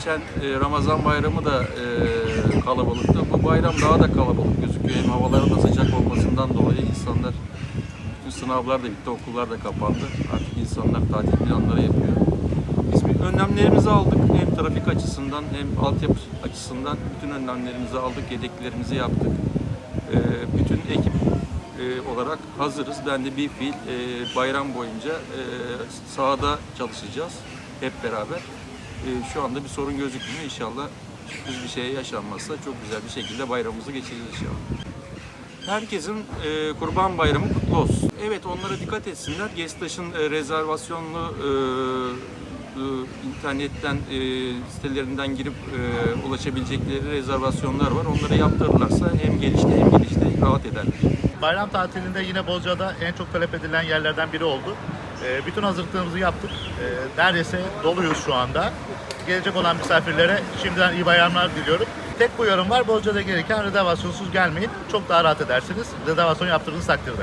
geçen e, Ramazan bayramı da e, kalabalıktı. Bu bayram daha da kalabalık gözüküyor. Hem havaların da sıcak olmasından dolayı insanlar, bütün sınavlar da bitti, okullar da kapandı. Artık insanlar tatil planları yapıyor. Biz bir önlemlerimizi aldık. Hem trafik açısından hem altyapı açısından bütün önlemlerimizi aldık, yedeklerimizi yaptık. E, bütün ekip olarak hazırız. Ben de bir fiil bayram boyunca sahada çalışacağız hep beraber. E, şu anda bir sorun gözükmüyor. İnşallah sürpriz bir şey yaşanmazsa çok güzel bir şekilde bayramımızı geçireceğiz inşallah. Herkesin e, Kurban Bayramı kutlu olsun. Evet onlara dikkat etsinler. Gestaş'ın e, rezervasyonlu e, e, internetten e, sitelerinden girip e, ulaşabilecekleri rezervasyonlar var. Onları yaptırırlarsa hem gelişte hem gelişte rahat ederler. Bayram tatilinde yine Bozcaada en çok talep edilen yerlerden biri oldu. Ee, bütün hazırlıklarımızı yaptık. Ee, neredeyse doluyuz şu anda. Gelecek olan misafirlere şimdiden iyi bayramlar diliyorum. Tek bu yorum var. Bozcaada gelirken rezervasyonsuz gelmeyin. Çok daha rahat edersiniz. Rezervasyon yaptırdığınız takdirde.